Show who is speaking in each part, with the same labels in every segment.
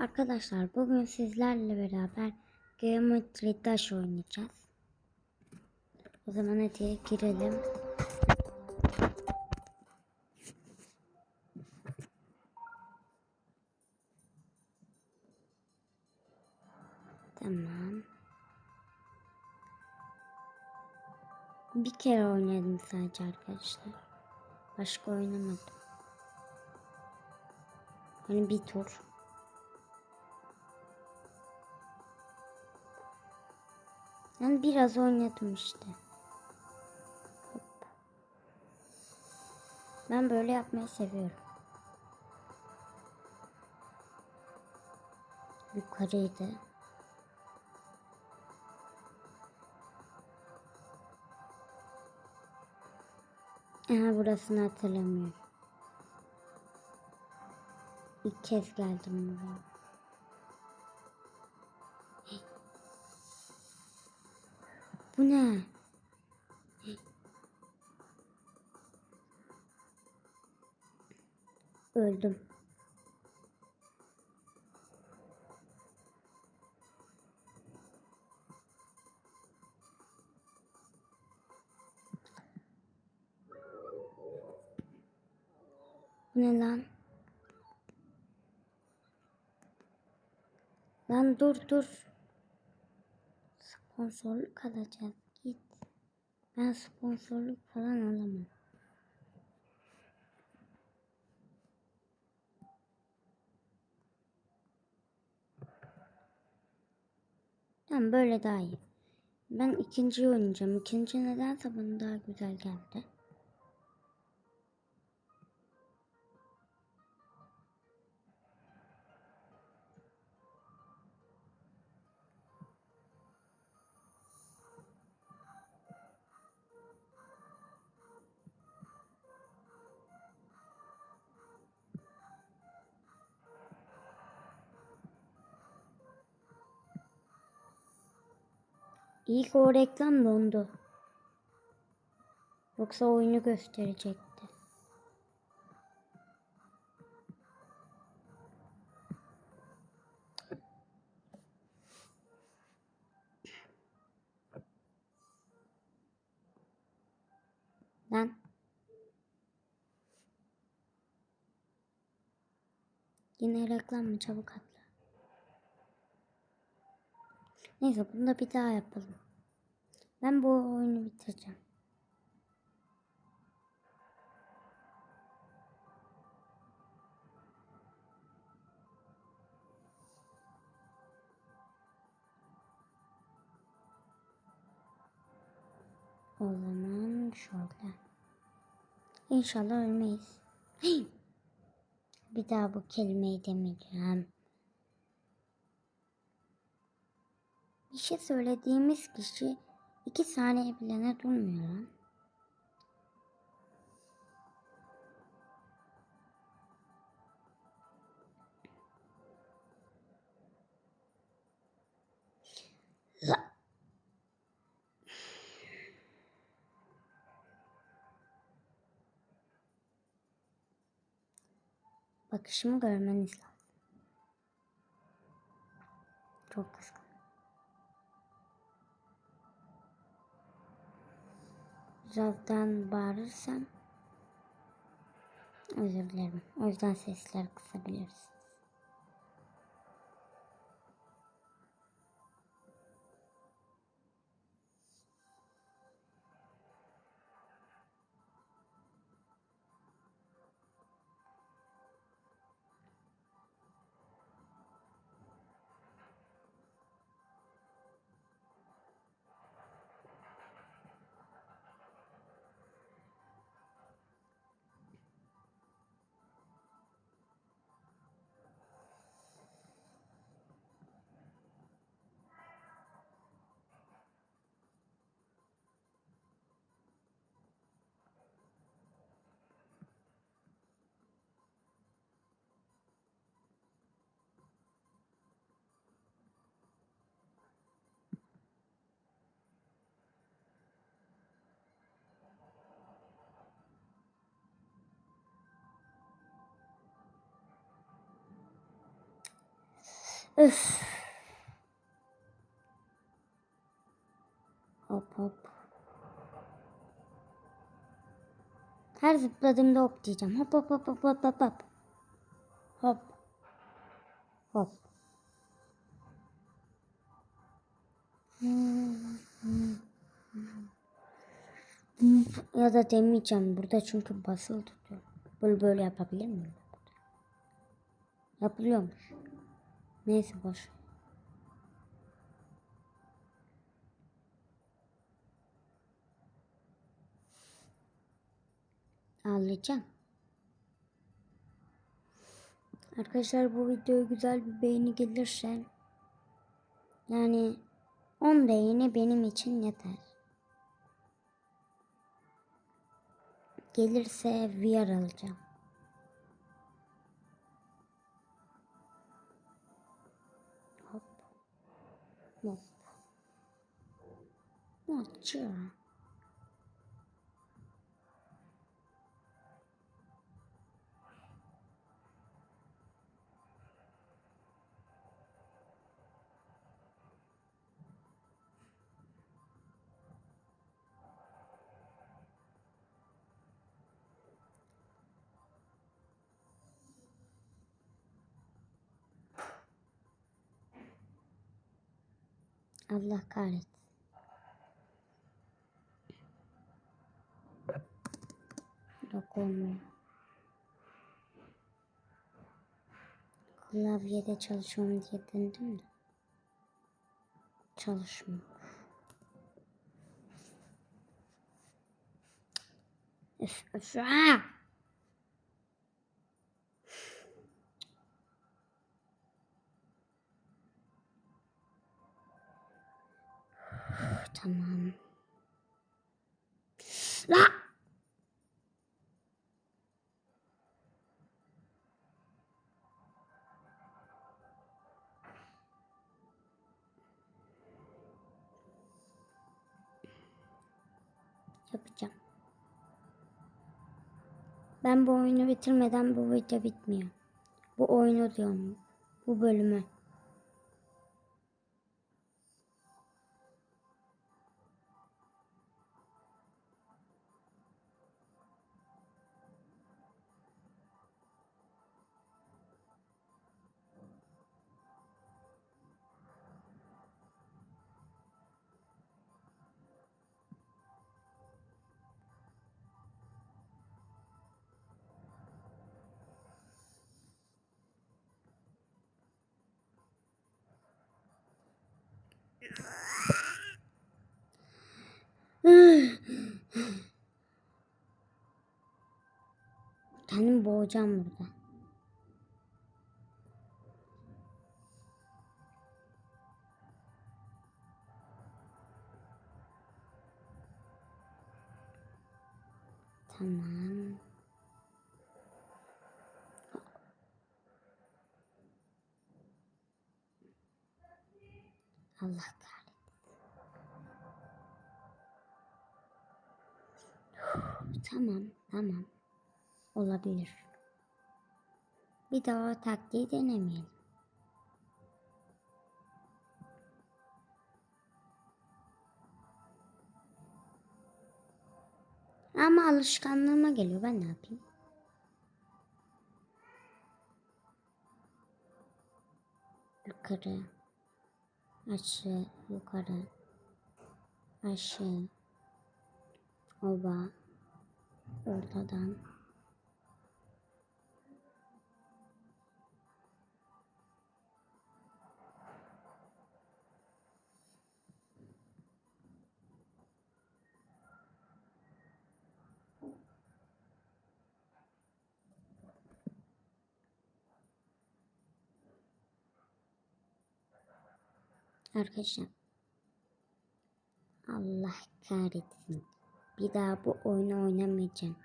Speaker 1: Arkadaşlar bugün sizlerle beraber Geometry Dash oynayacağız. O zaman hadi girelim. Tamam. Bir kere oynadım sadece arkadaşlar. Başka oynamadım. Hani bir tur. Yani biraz oynadım işte. Ben böyle yapmayı seviyorum. Yukarıydı. Aha burasını hatırlamıyorum. İlk kez geldim buraya. Bu ne? Öldüm. Bu ne lan? Lan dur dur. Sponsorluk alacağız. Git. Ben sponsorluk falan alamam. Tamam böyle daha iyi. Ben ikinciyi oynayacağım. İkinci nedense bana daha güzel geldi. İyi ki o reklam dondu. Yoksa oyunu gösterecekti. Lan. Yine reklam mı? Çabuk atla. Neyse bunu da bir daha yapalım. Ben bu oyunu bitireceğim. O zaman şöyle. İnşallah ölmeyiz. Hey! Bir daha bu kelimeyi demeyeceğim. Bir şey söylediğimiz kişi iki saniye bile ne durmuyor lan. La. Bakışımı görmeniz lazım. Çok kızgın. Birazdan bağırırsam özür dilerim. O yüzden sesleri kısabiliriz. Öf. Hop hop. Her zıpladığımda hop diyeceğim. Hop hop hop hop hop hop hop. Hop. Hop. Ya da demeyeceğim burada çünkü basılı tutuyor. Böyle böyle yapabilir miyim? Yapılıyormuş. Neyse boş. Ağlayacağım. Arkadaşlar bu videoya güzel bir beğeni gelirse yani 10 beğeni benim için yeter. Gelirse VR alacağım. Watcha. Allah kahretsin. Yok olmuyor. Klavyede çalışıyorum diye denedim de. Çalışmıyor. Üf, üf, aa! Tamam. La! Ben bu oyunu bitirmeden bu video bitmiyor. Bu oyunu diyorum. Bu bölümü. Kendimi boğacağım burada. Tamam. Allah kahretsin. Tamam, tamam. Olabilir. Bir daha o taktiği denemeyelim. Ama alışkanlığıma geliyor. Ben ne yapayım? Yukarı. Aşağı. Yukarı. Aşağı. Oba. Ortadan. Arkadaşlar. Allah kahretsin. Bir daha bu oyunu oynamayacağım.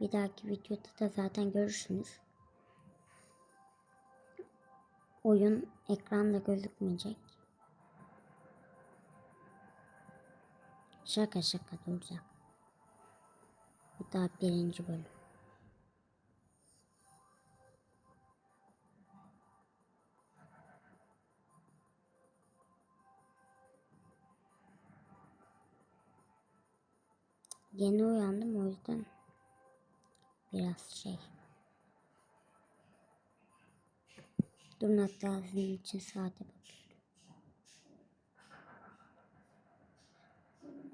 Speaker 1: Bir dahaki videoda da zaten görürsünüz. Oyun ekranda gözükmeyecek. Şaka şaka duracak. Bu da birinci bölüm. Yeni uyandım o yüzden biraz şey. Durun hatta sizin için saate bakıyorum.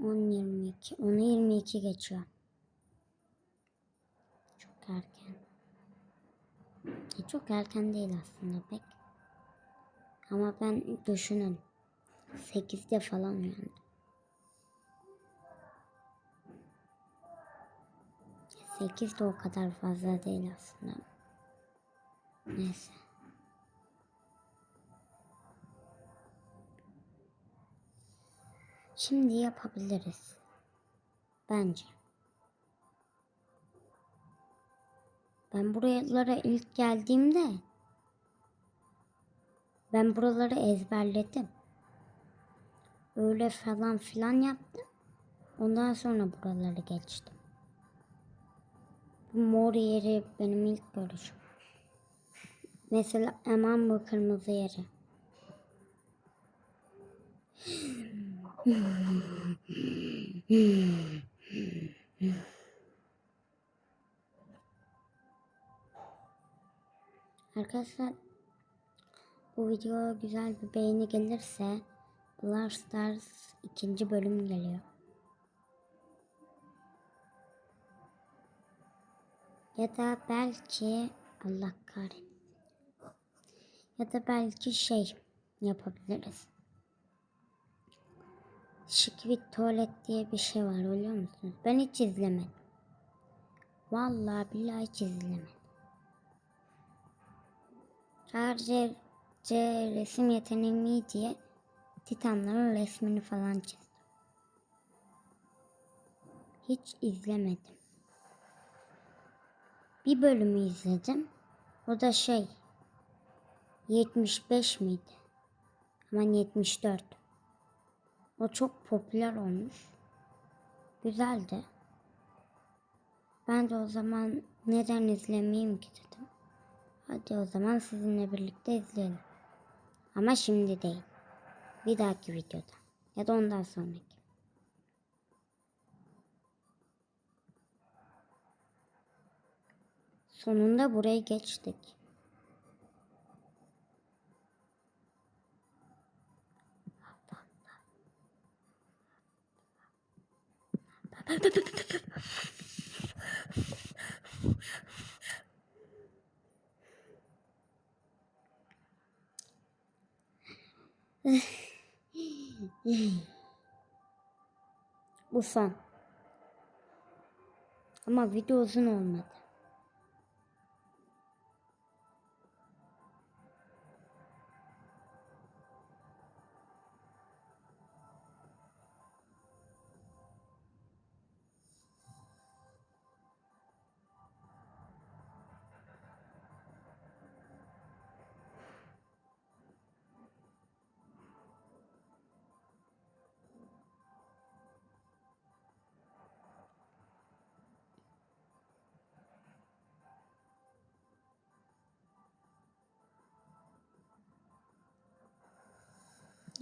Speaker 1: 10.22 10'u 22 geçiyor. Çok erken. E, çok erken değil aslında pek. Ama ben düşünün 8'de falan uyandım. 8 de o kadar fazla değil aslında. Neyse. Şimdi yapabiliriz. Bence. Ben buralara ilk geldiğimde ben buraları ezberledim. Öyle falan filan yaptım. Ondan sonra buraları geçtim. Mor yeri benim ilk görüşüm. Mesela aman bu kırmızı yeri. Arkadaşlar bu video güzel bir beğeni gelirse Brawl Stars ikinci bölüm geliyor. Ya da belki Allah kahretsin. Ya da belki şey yapabiliriz. Şikvit tuvalet diye bir şey var biliyor musunuz? Ben hiç izlemedim. Vallahi billahi hiç izlemedim. Sadece resim yeteneğim iyi diye Titanların resmini falan çizdim. Hiç izlemedim. Bir bölümü izledim. O da şey 75 miydi? Aman 74. O çok popüler olmuş. Güzeldi. Ben de o zaman neden izlemeyeyim ki dedim. Hadi o zaman sizinle birlikte izleyelim. Ama şimdi değil. Bir dahaki videoda. Ya da ondan sonraki. Sonunda burayı geçtik. Bu son. Ama video uzun olmadı.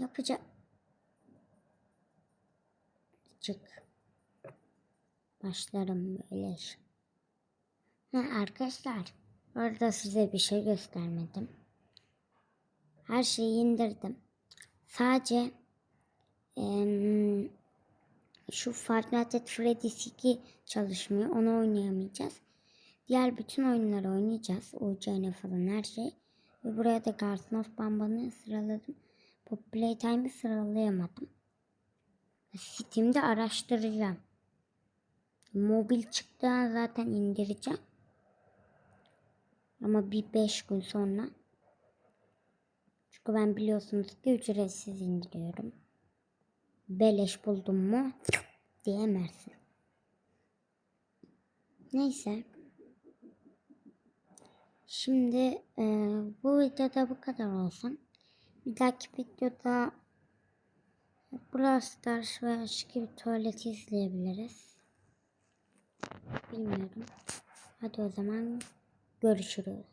Speaker 1: Yapacak. Başlarım böyle. Ha, arkadaşlar. Orada size bir şey göstermedim. Her şeyi indirdim. Sadece em, şu Nights at Freddy's 2 çalışmıyor. Onu oynayamayacağız. Diğer bütün oyunları oynayacağız. UCN falan her şey. Ve buraya da Garden of Bamba'nı sıraladım. Bu Playtime'ı sıralayamadım. Steam'de araştıracağım. Mobil çıktığı zaten indireceğim. Ama bir 5 gün sonra. Çünkü ben biliyorsunuz ki ücretsiz indiriyorum. Beleş buldum mu diyemezsin. Neyse. Şimdi e, bu videoda bu kadar olsun. Bir dahaki videoda Brawl Stars ve aşk gibi tuvaleti izleyebiliriz. Bilmiyorum. Hadi o zaman görüşürüz.